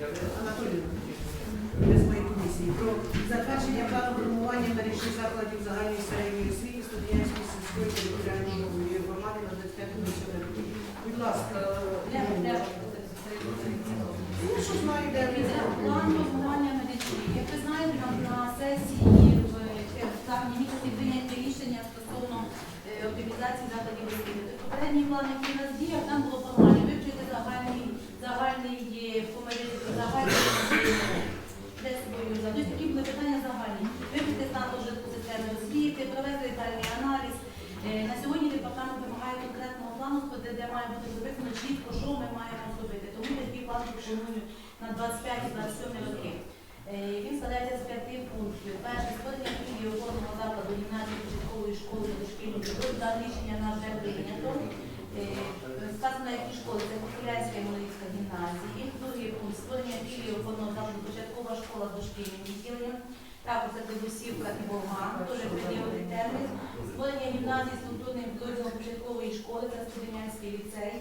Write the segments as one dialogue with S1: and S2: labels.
S1: Анатолій без моєї комісії про затвердження плану формування мережі закладів загальної середньої освіти Студентської сільської територіальної громади на 25 роки. Будь ласка, я що знаю, де.
S2: План формування медичних. Як ви знаєте, на сесії в травні місяці прийняті рішення стосовно е, оптимізації закладів освіти. Попередній план, який у нас діяв, там було формування вивчити загальний, загальний е, помережі, загальний е, де свою за. Тобто такі були питання загальні. Вивчити стан розвитку системи освіти, провести детальний аналіз. Е, На сьогодні департамент вимагає конкретного плану, де, де має бути записано чітко, що ми маємо зробити. Тому я такий план пропоную на 25-27 роки. Е, Він складається з п'яти пунктів. Перше, створення філії опорного закладу гімназії початкової школи дошкільної школи. за рішення на вже прийнято. Е, Сказано, які школи, це Популярська і Молодівська гімназії. Другий пункт створення філії опорного закладу початкова школа дошкільним відділенням. Також це Дебусівка і Болган, теж приділити термін. Створення гімназії з культурним підрозділом початкової школи, це Студенянський ліцей.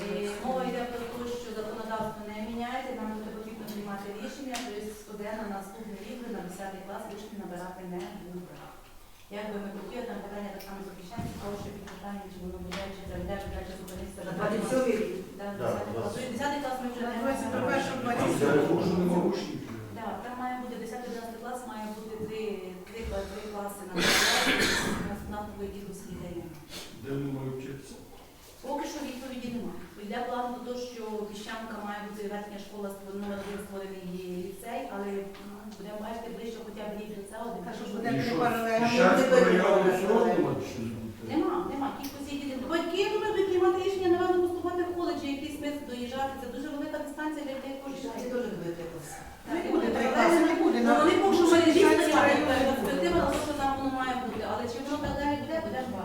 S2: Е, Мова йде про те, що законодавство не міняється, нам буде потрібно приймати рішення, тобто студент на наступний рік на 10 клас вишки набирати не буде. Як ми хотіли, там питання так само захищається, того, що під чи воно буде, чи буде, чи далі зупинитися.
S1: На 27 рік.
S2: Да,
S3: Да,
S2: 10 клас. Тобто 10 клас ми вже
S1: На
S2: не
S1: 21
S2: маємо.
S3: Я не можу, не можу.
S2: Да, там має бути 10-11 клас, має бути три, три, три класи на на, на поводі дослідження.
S3: Де вони мають вчитися?
S2: Поки що відповіді немає. Йде план на те, що Піщанка має бути верхня школа номер один створений ліцей, але ну, будемо бачити ближче хоча б рік до цього. де
S1: Так що
S2: кажуть,
S1: буде
S3: І
S1: паралельно.
S2: Нема, нема. Кількості дітей. Батьки думають, будуть приймати рішення, напевно, поступати в коледжі, якийсь смисл доїжджати. Це дуже велика дистанція для
S1: Це
S2: кожен.
S1: теж буде три класи.
S2: Так,
S1: Не
S2: і
S1: буде
S2: буде
S1: три
S2: паралельно.
S1: класи, не буде.
S2: Ну, вони поки що мережі
S1: Піщанський
S2: стоять,
S1: район не буде.
S2: перспектива на те, що там воно має бути. Але чи воно так далі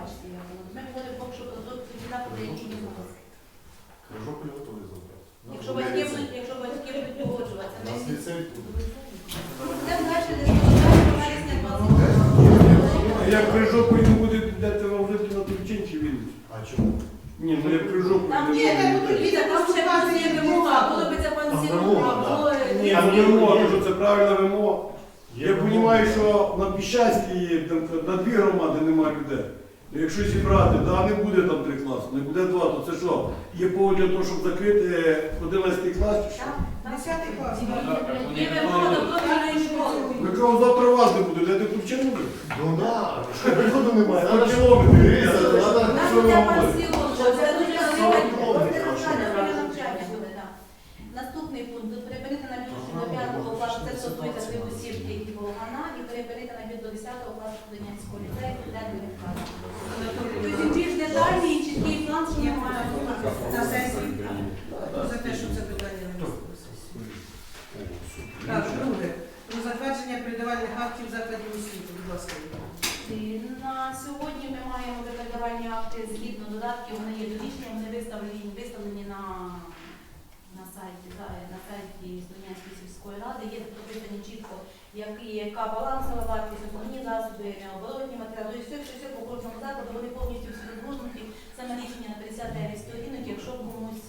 S2: буде, бачити. як воно. Ми говоримо про що які не буде.
S3: Крижополь готовий забрати.
S2: Якщо батьки будуть, якщо батьки будуть погоджуватися,
S3: Нас
S2: ми
S3: ліцей буде.
S2: будемо далі дискутувати вересня 20.
S4: А як Крижополь не буде дати вам жити на Турчин чи він?
S3: А чому?
S4: Ні, ну як Крижополь
S2: Там
S1: Ні, не буде.
S2: Ліза, там ще плюс є вимога, коли би це пан Сімон.
S4: Ні, ну вимога, ну що це правильна вимога. Я розумію, що на Піщанській там, на дві громади немає людей. Ну, Якщо зібрати, да, не буде там три класи, не буде два, то це що? Є повод для того, щоб закрити 11 клас чи що?
S1: Десятий клас.
S2: Ми.
S4: Ви кажу, завтра вас не буде, де ти тут буде?
S3: Ну да, що приходу немає. Треба ж
S4: кілометрів.
S3: треба-
S4: Що ви говорите?
S2: 5-го класу, це стосується тих осіб, які було і переберіть на від до 10-го класу студентського ліцею, де не відказано. Тобто більш детальний і чіткий план, що ми маємо
S1: на сесії за те, що це питання не Так, друге. Про затвердження передавальних актів закладів освіти, будь ласка.
S2: На сьогодні ми маємо передавальні акти згідно додатків, вони є довічні, вони виставлені, виставлені на, на сайті, на сайті Студентської сільської ради. Є прописані чітко, які, яка балансова вартість, основні засоби, оборотні матеріали. Тобто все, що все по кожному закладу, вони повністю всі розгорнуті. Саме рішення на 59 сторінок, якщо комусь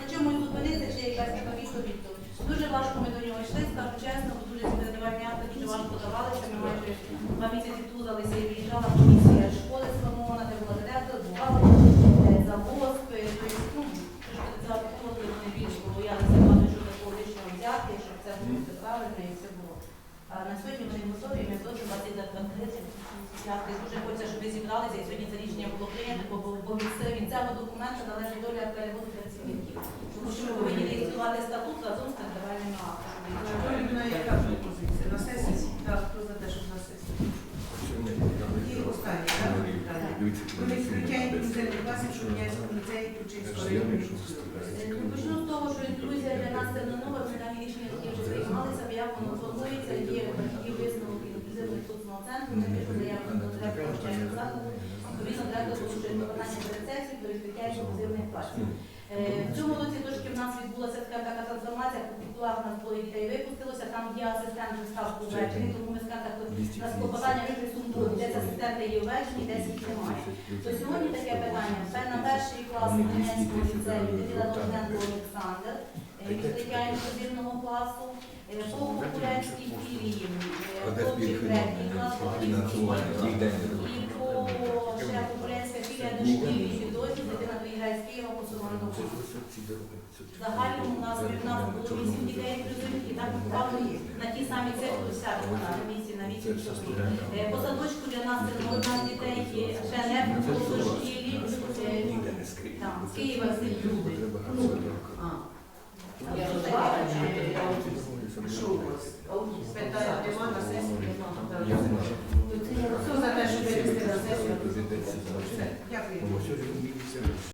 S2: на чомусь зупинитися, чи якась така відповідь, то дуже важко ми до нього йшли, скажу чесно, бо дуже передавальні акти дуже важко давалися. Ми майже два місяці тузалися і виїжджала комісія школи сформована, де була директор, бухгалтер, е, завгосп, е, тобто, ну, трошки це коли вони більше боялися багато що такого лишнього взяти, щоб це було все правильно і все було. А на сьогодні вони готові, ми теж вас і закрити. Дуже хочеться, щоб ви зібралися і сьогодні це рішення було прийнято, бо, бо, від, це- від цього документа залежить доля переводу працівників. Тому що ми повинні реєструвати статут разом з передавальними актами.
S1: Анатоліївна, яка пропозиція? На сесії? Так, хто за те, щоб на сесії? І останнє, так, інклюзивних класів Шум'янського ліцею Ключинського району.
S2: Е, Почну з того, що інклюзія для нас це не нове, ми дані рішення такі вже приймалися, бо як воно формується, є такі висновки інклюзивного культурного центру, ми пишемо заяву до директора навчального закладу, відповідно директор порушує виконання перецепції про відкриття інклюзивних класів. Е, В цьому році трошки в нас відбулася така така трансформація, культура в нас двоє дітей випустилося, там є асистент став увечері, тому ми скажемо так, у нас клопотання вже сумбують, десь асистенти є. увечері, десь їх немає. То сьогодні таке питання. Це на перший клас Кам'янського ліцею Дитина Довженко Олександр. Е, дитя інклюзивного класу, е, по Кукурянській філії, е, хлопчик третій
S5: ніде не
S2: і по ще Кукурянська філія дошкільний підрозділ, дитина виїжджає з Києва по Сурманову. В загальному у нас в нас було 8 дітей інклюзивних і так попали на ті самі цифри сяду на місці на 8 чоловік. Е, По садочку для нас це 11 дітей, ще не було в шкілі. е,
S5: не скрізь.
S2: З Києва з люди.
S1: Я розумію, що у вас? Питання нема на сесії, нема. Хто за те, щоб винести на сесію? Дякую.